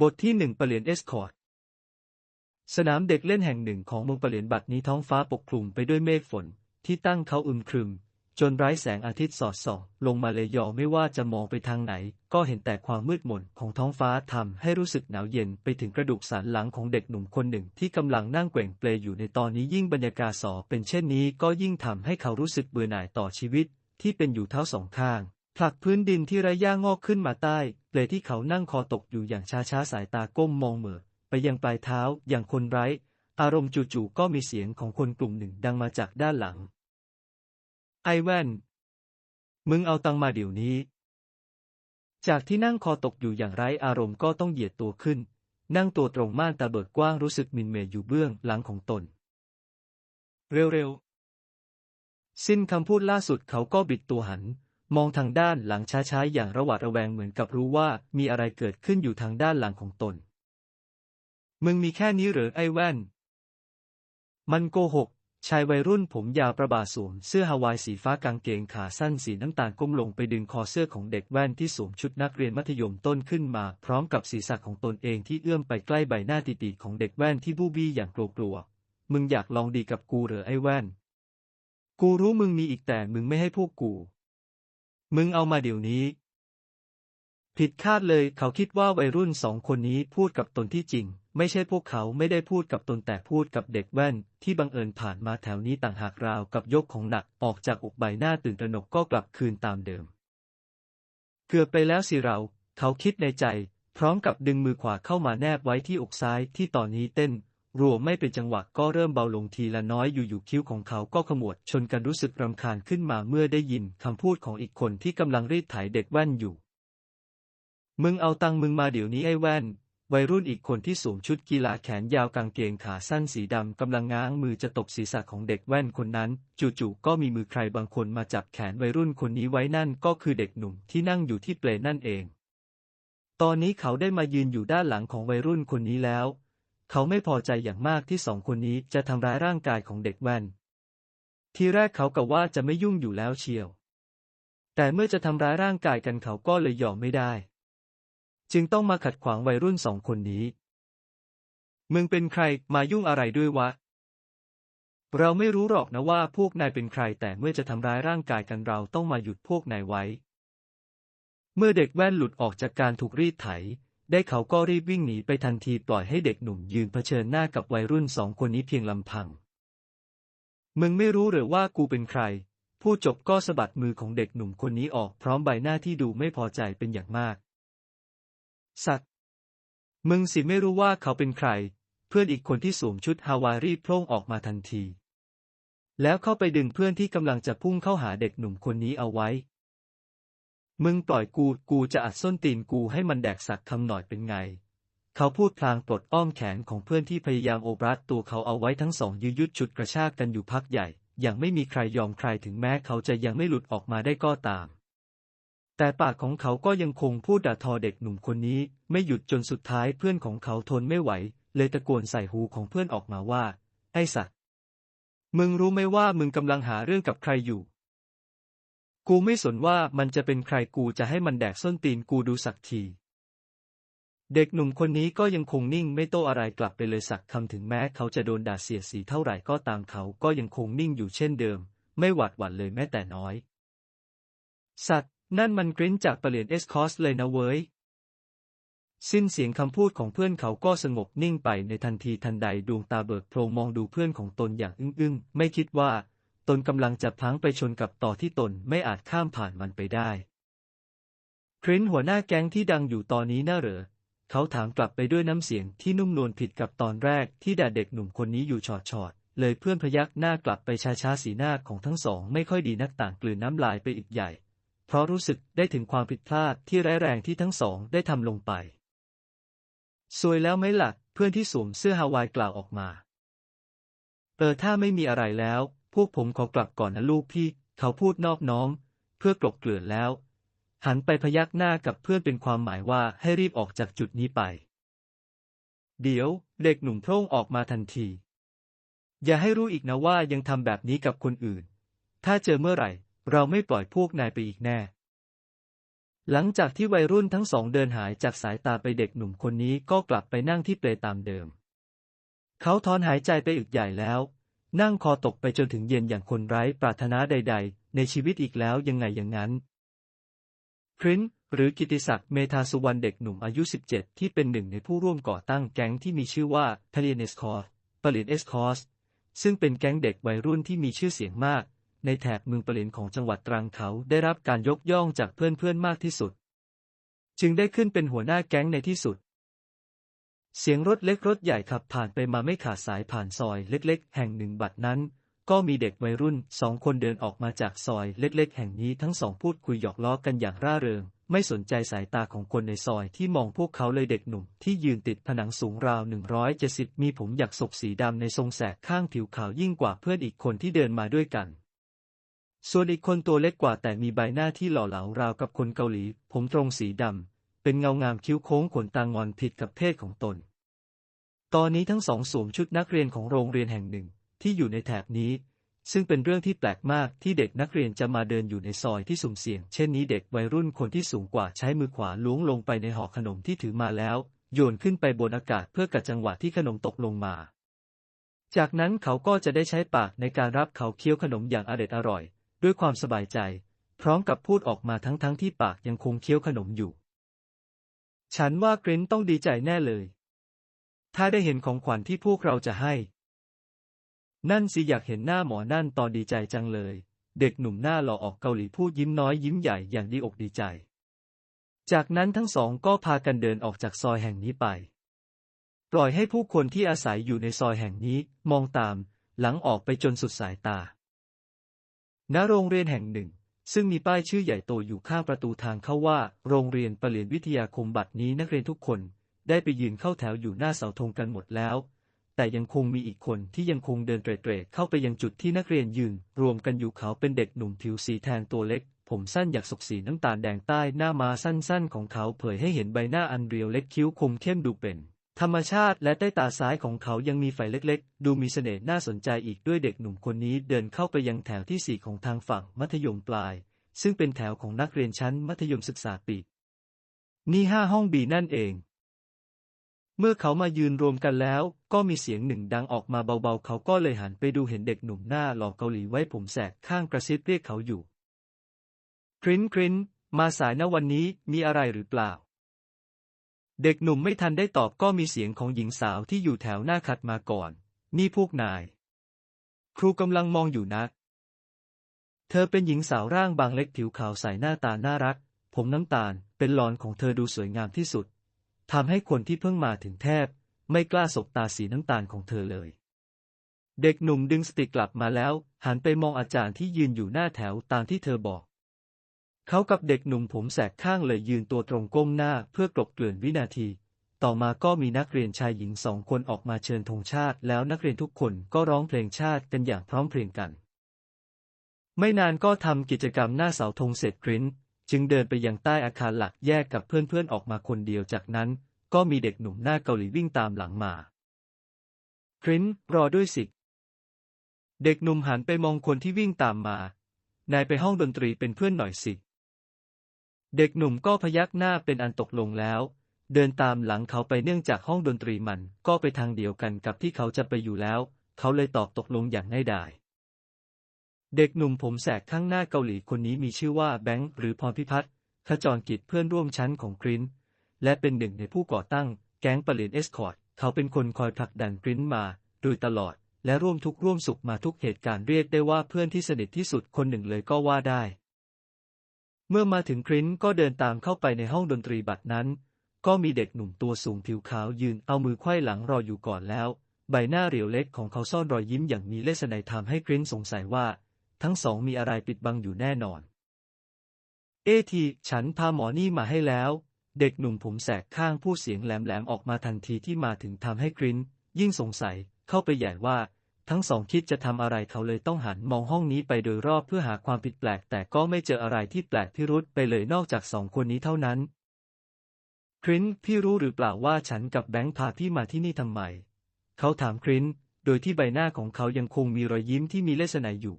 บทที่หนึ่งเปลี่ยนเอสคอร์ดสนามเด็กเล่นแห่งหนึ่งของเมืองเปลี่ยนบัดนี้ท้องฟ้าปกคลุมไปด้วยเมฆฝน ที่ตั้งเขาอึมครึม จนไร้แสงอาทิตย์สอดส่อง ลงมาเลยยอไม่ว่าจะมองไปทางไหน ก็เห็นแต่ความมืดมนของท้องฟ้าทำให้รู้สึกหนาวเย็นไปถึงกระดูกสันหลังของเด็กหนุ่มคนหนึ่งที่กำลังนั่งแกว่งเปลอยู่ในตอนนี้ยิ่งบรรยากาศสอเป็นเช่นนี้ก็ยิ่งทำให้เขารู้สึกเบื่อหน่ายต่อชีวิต ที่เป็นอยู่เท้าสองข้าง ผลักพื้นดินที่ไร้หญ้างอกขึ้นมาใต้ เปลที่เขานั่งคอตกอยู่อย่างช้าๆสายตาก้มมองเหม่อไปยังปลายเท้าอย่างคนไร้ อารมณ์จู่ๆก็มีเสียงของคนกลุ่มหนึ่งดังมาจากด้านหลัง ไอแว่น มึงเอาตังมาเดี๋ยวนี้ จากที่นั่งคอตกอยู่อย่างไร้อารมณ์ก็ต้องเหยียดตัวขึ้น นั่งตัวตรงม่านตาเบิกกว้างรู้สึกมินเมย์อยู่เบื้องหลังของตน เร็วๆ สิ้นคำพูดล่าสุดเขาก็บิดตัวหัน มองทางด้านหลังช้าๆ อย่างระหวาดระแวงเหมือนกับรู้ว่ามีอะไรเกิดขึ้นอยู่ทางด้านหลังของตน มึงมีแค่นี้หรือไอ้แว่น มันโกหก ชายวัยรุ่นผมยาวประบาสวมเสื้อฮาวายสีฟ้ากางเกงขาสั้นสีน้ำตาลก้มลงไปดึงคอเสื้อของเด็กแว่นที่สวมชุดนักเรียนมัธยมต้นขึ้นมา พร้อมกับศีรษะของตนเองที่เอื้อมไปใกล้ใบหน้าติๆของเด็กแว่นที่บูบี้อย่างกลัวๆมึงอยากลองดีกับกูหรือไอ้แว่น กูรู้มึงมีอีกแต่มึงไม่ให้พวกกู มึงเอามาเดี๋ยวนี้ ผิดคาดเลยเขาคิดว่าวัยรุ่นสองคนนี้พูดกับตนที่จริง ไม่ใช่พวกเขาไม่ได้พูดกับตนแต่พูดกับเด็กแว่น ที่บังเอิญผ่านมาแถวนี้ต่างหากราวกับยกของหนักออกจากอกใบหน้าตื่นตระหนกก็กลับคืนตามเดิม เกือบไปแล้วสิเรา เขาคิดในใจ พร้อมกับดึงมือขวาเข้ามาแนบไว้ที่อกซ้ายที่ตอนนี้เต้น รัวไม่เป็นจังหวะก็เริ่มเบาลงทีละน้อยอยู่ๆคิ้วของเขาก็ขมวดชนกันรู้สึกรำคาญขึ้นมาเมื่อได้ยินคำพูดของอีกคนที่กำลังรีดไถเด็กแว่นอยู่ มึงเอาตังมึงมาเดี๋ยวนี้ไอ้แว่น วัยรุ่นอีกคนที่สวมชุดกีฬาแขนยาวกางเกงขาสั้นสีดำกำลังง้างมือจะตบศีรษะของเด็กแว่นคนนั้น จู่ๆก็มีมือใครบางคนมาจับแขนวัยรุ่นคนนี้ไว้นั่นก็คือเด็กหนุ่มที่นั่งอยู่ที่เปลนั่นเอง ตอนนี้เขาได้มายืนอยู่ด้านหลังของวัยรุ่นคนนี้แล้ว เขาไม่พอใจอย่างมากที่สองคนนี้จะทำร้ายร่างกายของเด็กแว่น ทีแรกเขากะว่าจะไม่ยุ่งอยู่แล้วเชียว แต่เมื่อจะทำร้ายร่างกายกันเขาก็เลยยอมไม่ได้ จึงต้องมาขัดขวางวัยรุ่นสองคนนี้ มึงเป็นใครมายุ่งอะไรด้วยวะ เราไม่รู้หรอกนะว่าพวกนายเป็นใคร แต่เมื่อจะทำร้ายร่างกายกันเราต้องมาหยุดพวกนายไว้ เมื่อเด็กแว่นหลุดออกจากการถูกรีดไถ ได้เขาก็รีบวิ่งหนีไปทันทีปล่อยให้เด็กหนุ่มยืนเผชิญหน้ากับวัยรุ่นสองคนนี้เพียงลำพัง มึงไม่รู้หรือว่ากูเป็นใครพูดจบก็สะบัดมือของเด็กหนุ่มคนนี้ออกพร้อมใบหน้าที่ดูไม่พอใจเป็นอย่างมาก สัตว์ มึงสิไม่รู้ว่าเขาเป็นใคร เพื่อนอีกคนที่สวมชุดฮาวายรีบโพล่ออกมาทันที แล้วเข้าไปดึงเพื่อนที่กำลังจะพุ่งเข้าหาเด็กหนุ่มคนนี้เอาไว้ มึงปล่อยกู กูจะอัดส้นตีนกูให้มันแดกสักคำหน่อยเป็นไง เขาพูดพลางปลดอ้อมแขนของเพื่อนที่พยายามโอบรัดตัวเขาเอาไว้ทั้งสองยืดยุดฉุดกระชากกันอยู่พักใหญ่ อย่างไม่มีใครยอมใครถึงแม้เขาจะยังไม่หลุดออกมาได้ก็ตาม แต่ปากของเขาก็ยังคงพูดด่าทอเด็กหนุ่มคนนี้ ไม่หยุดจนสุดท้ายเพื่อนของเขาทนไม่ไหว เลยตะโกนใส่หูของเพื่อนออกมาว่า ไอ้สัตว์ มึงรู้ไหมว่ามึงกำลังหาเรื่องกับใครอยู่ กูไม่สนว่ามันจะเป็นใครกูจะให้มันแดกส้นตีนกูดูสักที เด็กหนุ่มคนนี้ก็ยังคงนิ่งไม่โต้อะไรกลับไปเลยสักคำถึงแม้เขาจะโดนด่าเสียสีเท่าไหร่ก็ตามเขาก็ยังคงนิ่งอยู่เช่นเดิม ไม่หวาดหวั่นเลยแม้แต่น้อย สัตว์ นั่นมันกริ้นจากเปลี่ยนเอสคอสเลยนะเว้ยสิ้นเสียงคำพูดของเพื่อนเขาก็สงบนิ่งไปในทันทีทันใดดวงตาเบิกโพลงมองดูเพื่อนของตนอย่างอึ้งๆ ไม่คิดว่า ตนกำลังจะพลั้งไปชนกับต่อที่ตนไม่อาจข้ามผ่านมันไปได้ครินหัวหน้าแก๊งที่ดังอยู่ตอนนี้น่าเหรอ เขาถามกลับไปด้วยน้ำเสียงที่นุ่มนวลผิดกับตอนแรกที่ด่าเด็กหนุ่มคนนี้อยู่ชอดชอดเลยเพื่อนพยักหน้ากลับไปช้าๆสีหน้าของทั้งสองไม่ค่อยดีนักต่างกลืนน้ำลายไปอีกใหญ่ เพราะรู้สึกได้ถึงความผิดพลาดที่ร้ายแรงที่ทั้งสองได้ทำลงไปซวยแล้วไหมล่ะ เพื่อนที่สวมเสื้อฮาวายกล่าวออกมา เออถ้าไม่มีอะไรแล้ว พวกผมขอกลับก่อนนะลูกพี่ เขาพูดนอบน้อมเพื่อกลบเกลื่อนแล้ว หันไปพยักหน้ากับเพื่อนเป็นความหมายว่าให้รีบออกจากจุดนี้ไป เดี๋ยว เด็กหนุ่มโพร่งออกมาทันที อย่าให้รู้อีกนะว่ายังทำแบบนี้กับคนอื่น ถ้าเจอเมื่อไหร่ เราไม่ปล่อยพวกนายไปอีกแน่ หลังจากที่วัยรุ่นทั้งสองเดินหายจากสายตาไปเด็กหนุ่มคนนี้ก็กลับไปนั่งที่เปลตามเดิม เขาถอนหายใจไปอึกใหญ่แล้ว นั่งคอตกไปจนถึงเย็นอย่างคนไร้ปรารถนาใด ๆ ในชีวิตอีกแล้วยังไงอย่างนั้นครินหรือกิติศักดิ์เมธาสุวรรณเด็กหนุ่มอายุ 17 ที่เป็นหนึ่งในผู้ร่วมก่อตั้งแก๊งที่มีชื่อว่าพลียนเนสคอร์ปลินเอสคอสซึ่งเป็นแก๊งเด็กวัยรุ่นที่มีชื่อเสียงมาก ในแถบเมืองปลินของจังหวัดตรังเขาได้รับการยกย่องจากเพื่อนๆมากที่สุด จึงได้ขึ้นเป็นหัวหน้าแก๊งในที่สุด เสียงรถเล็กรถใหญ่ขับผ่านไปมาไม่ขาดสายผ่านซอยเล็กๆ แห่งหนึ่งบัดนั้น ก็มีเด็กวัยรุ่นสองคนเดินออกมาจากซอยเล็กๆ แห่งนี้ทั้งสองพูดคุยหยอกล้อกันอย่างร่าเริง ไม่สนใจสายตาของคนในซอยที่มองพวกเขาเลยเด็กหนุ่มที่ยืนติดผนังสูงราว170มีผมหยักศกสีดำในทรงแสกข้างผิวขาวยิ่งกว่าเพื่อนอีกคนที่เดินมาด้วยกันส่วนอีกคนตัวเล็กกว่าแต่มีใบหน้าที่หล่อเหลาราวกับคนเกาหลี ผมตรงสีดำ เป็นเงางามคิ้วโค้งขนตางอนผิดกับเพศของตน ตอนนี้ทั้งสองสวมชุดนักเรียนของโรงเรียนแห่งหนึ่งที่อยู่ในแถบนี้ ซึ่งเป็นเรื่องที่แปลกมากที่เด็กนักเรียนจะมาเดินอยู่ในซอยที่สุ่มเสี่ยง เช่นนี้เด็กวัยรุ่นคนที่สูงกว่าใช้มือขวาล้วงลงไปในห่อขนมที่ถือมาแล้ว โยนขึ้นไปบนอากาศเพื่อกัดจังหวะที่ขนมตกลงมา จากนั้นเขาก็จะได้ใช้ปากในการรับเขาเคี้ยวขนมอย่างอร็ดอร่อย ด้วยความสบายใจ พร้อมกับพูดออกมาทั้งๆทที่ปากยังคงเคี้ยวขนมอยู่ ฉันว่ากรินต้องดีใจแน่เลย ถ้าได้เห็นของขวัญที่พวกเราจะให้ นั่นสิอยากเห็นหน้าหมอนั่นตอนดีใจจังเลย เด็กหนุ่มหน้าหล่อออกเกาหลีพูดยิ้มน้อยยิ้มใหญ่อย่างดีอกดีใจ จากนั้นทั้งสองก็พากันเดินออกจากซอยแห่งนี้ไป ปล่อยให้ผู้คนที่อาศัยอยู่ในซอยแห่งนี้มองตาม หลังออกไปจนสุดสายตา ณ โรงเรียนแห่งหนึ่ง ซึ่งมีป้ายชื่อใหญ่โตอยู่ข้างประตูทางเข้าว่า โรงเรียนประเรียนวิทยาคมบัดนี้นักเรียนทุกคนได้ไปยืนเข้าแถวอยู่หน้าเสาธงกันหมดแล้ว แต่ยังคงมีอีกคนที่ยังคงเดินเตร่ๆเข้าไปยังจุดที่นักเรียนยืน รวมกันอยู่เขาเป็นเด็กหนุ่มผิวสีแทนตัวเล็ก ผมสั้นอยากสกสีน้ำตาลแดงใต้หน้ามาสั้นๆ ของเขาเผยให้เห็นใบหน้าอันเรียวเล็กคิ้วคมเข้มดูเป็น ธรรมชาติและใต้ตาซ้ายของเขายังมีไฟเล็กๆ ดูมีเสน่ห์น่าสนใจอีกด้วยเด็กหนุ่มคนนี้เดินเข้าไปยังแถวที่สี่ของทางฝั่งมัธยมปลาย ซึ่งเป็นแถวของนักเรียนชั้นมัธยมศึกษาปีนี่ห้าห้องบีนั่นเอง เมื่อเขามายืนรวมกันแล้ว ก็มีเสียงหนึ่งดังออกมาเบาๆ เขาก็เลยหันไปดูเห็นเด็กหนุ่มหน้าหล่อเกาหลีไว้ผมแสกข้างกระซิบเรียกเขาอยู่ ครินครินมาสายนะวันนี้มีอะไรหรือเปล่า เด็กหนุ่มไม่ทันได้ตอบก็มีเสียงของหญิงสาวที่อยู่แถวหน้าขัดมาก่อน นี่พวกนาย ครูกำลังมองอยู่นะ เธอเป็นหญิงสาวร่างบางเล็กผิวขาวใสหน้าตาน่ารัก ผมน้ำตาลเป็นหลอนของเธอดูสวยงามที่สุดทำให้คนที่เพิ่งมาถึงแทบ ไม่กล้าสบตาสีน้ำตาลของเธอเลย เด็กหนุ่มดึงสติกลับมาแล้ว หันไปมองอาจารย์ที่ยืนอยู่หน้าแถวตามที่เธอบอก เขากับเด็กหนุ่มผมแสกข้างเลยยืนตัวตรงก้มหน้าเพื่อกลบเกลื่อนวินาที ต่อมาก็มีนักเรียนชายหญิงสองคนออกมาเชิญธงชาติ แล้วนักเรียนทุกคนก็ร้องเพลงชาติกันอย่างพร้อมเพรียงกัน ไม่นานก็ทำกิจกรรมหน้าเสาธงเสร็จกริ้น จึงเดินไปยังใต้อาคารหลักแยกกับเพื่อนๆออกมาคนเดียวจากนั้น ก็มีเด็กหนุ่มหน้าเกาหลีวิ่งตามหลังมากริ้นรอด้วยสิเด็กหนุ่มหันไปมองคนที่วิ่งตามมา นายไปห้องดนตรีเป็นเพื่อนหน่อยสิ เด็กหนุ่มก็พยักหน้าเป็นอันตกลงแล้ว เดินตามหลังเขาไปเนื่องจากห้องดนตรีมันก็ไปทางเดียวกันกับที่เขาจะไปอยู่แล้ว เขาเลยตอบตกลงอย่างง่ายดายเด็กหนุ่มผมแสกข้างหน้าเกาหลีคนนี้มีชื่อว่าแบงค์หรือพรพิพัฒน์ขจรกิจเพื่อนร่วมชั้นของกรินและเป็นหนึ่งในผู้ก่อตั้ง แก๊งปะเหรียญเอสคอร์ดเขาเป็นคนคอยผลักดันกรินมาโดยตลอด และร่วมทุกร่วมสุขมาทุกเหตุการณ์เรียกได้ว่าเพื่อนที่สนิทที่สุดคนหนึ่งเลยก็ว่าได้ เมื่อมาถึงกรินก็เดินตามเข้าไปในห้องดนตรีบัดนั้น ก็มีเด็กหนุ่มตัวสูงผิวขาวยืนเอามือไขว้หลังรออยู่ก่อนแล้ว ใบหน้าเรียวเล็กของเขาซ่อนรอยยิ้มอย่างมีเลสไนทำให้กรินสงสัยว่า ทั้งสองมีอะไรปิดบังอยู่แน่นอน เอทีฉันพาหมอนี่มาให้แล้ว เด็กหนุ่มผมแสกข้างพูดเสียงแหลมๆออกมาทันทีที่มาถึงทำให้กรินยิ่งสงสัยเข้าไปใหญ่ว่า ทั้งสองคิดจะทำอะไรเขาเลยต้องหันมองห้องนี้ไปโดยรอบเพื่อหาความผิดแปลก แต่ก็ไม่เจออะไรที่แปลกพิรุษไปเลยนอกจากสองคนนี้เท่านั้น ครินพี่รู้หรือเปล่าว่าฉันกับแบงค์พาพี่มาที่นี่ทำไม เขาถามครินโดยที่ใบหน้าของเขายังคงมีรอยยิ้มที่มีเลสไนอยู่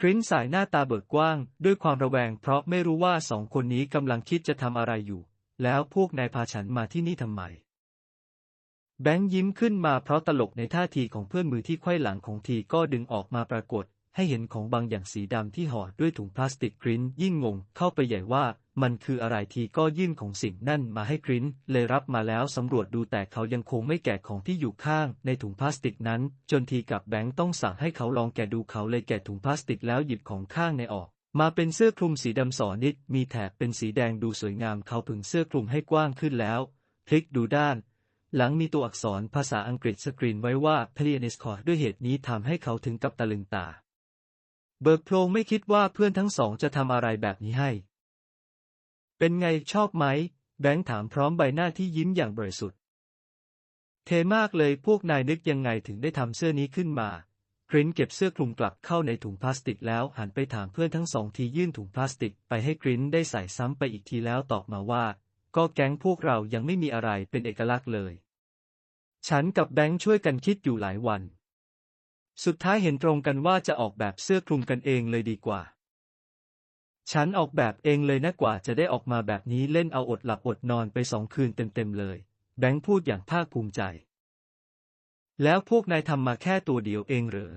กรินสายหน้าตาเบิกกว้าง ด้วยความระแวงเพราะไม่รู้ว่าสองคนนี้กำลังคิดจะทำอะไรอยู่ แล้วพวกนายพาฉันมาที่นี่ทำไม แบงค์ยิ้มขึ้นมาเพราะตลกในท่าทีของเพื่อนมือที่ไขว้หลังของทีก็ดึงออกมาปรากฏ ให้เห็นของบางอย่างสีดำที่ห่อด้วยถุงพลาสติกกรินยิ่งงงเข้าไปใหญ่ว่ามันคืออะไรทีก็ยื่นของสิ่งนั่นมาให้กรินเลยรับมาแล้วสำรวจดูแต่เขายังคงไม่แกะของที่อยู่ข้างในถุงพลาสติกนั้น จนทีกับแบงค์ต้องสั่งให้เขาลองแกะดูเขาเลยแกะถุงพลาสติกแล้วหยิบของข้างในออก มาเป็นเสื้อคลุมสีดำสอนิดมีแถบเป็นสีแดงดูสวยงามเขาผึงเสื้อคลุมให้กว้างขึ้นแล้ว พลิกดูด้าน หลังมีตัวอักษรภาษาอังกฤษสกรีนไว้ว่า p l e a n i s c o r ด้วยเหตุนี้ทำให้เขาถึงกับตะลึงตา เบิร์กโพลงไม่คิดว่าเพื่อนทั้งสองจะทำอะไรแบบนี้ให้ เป็นไงชอบไหม แบงค์ถามพร้อมใบหน้าที่ยิ้มอย่างบริสุทธิ์ เทมากเลยพวกนายนึกยังไงถึงได้ทำเสื้อนี้ขึ้นมากรินเก็บเสื้อคลุมกลับเข้าในถุงพลาสติกแล้วหันไปถามเพื่อนทั้งสองทียื่นถุงพลาสติกไปให้กรินได้ใส่ซ้ำไปอีกทีแล้วตอบมาว่า ก็แก๊งพวกเรายังไม่มีอะไรเป็นเอกลักษณ์เลย ฉันกับแบงค์ช่วยกันคิดอยู่หลายวัน สุดท้ายเห็นตรงกันว่าจะออกแบบเสื้อคลุมกันเองเลยดีกว่า ฉันออกแบบเองเลยนะกว่าจะได้ออกมาแบบนี้เล่นเอาอดหลับอดนอนไปสองคืนเต็มๆเลย แบงค์พูดอย่างภาคภูมิใจ แล้วพวกนายทำมาแค่ตัวเดียวเองเหรอ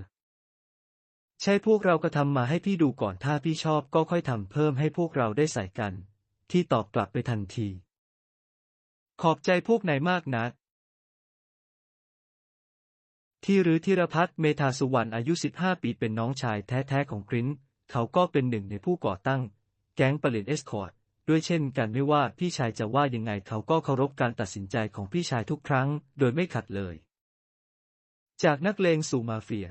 ใช่พวกเราก็ทำมาให้พี่ดูก่อนถ้าพี่ชอบก็ค่อยทำเพิ่มให้พวกเราได้ใส่กัน ที่ตอบกลับไปทันที ขอบใจพวกนายมากนะ ที่หรือธีรพัฒน์เมธาสุวรรณอายุ 15 ปีเป็นน้องชายแท้ๆของกริ้นเขาก็เป็นหนึ่งในผู้ก่อตั้ง แก๊งปลิตเอสคอร์ดด้วยเช่นกันไม่ว่าพี่ชายจะว่ายังไงเขาก็เคารพการตัดสินใจของพี่ชายทุกครั้ง โดยไม่ขัดเลย จากนักเลงสู่มาเฟีย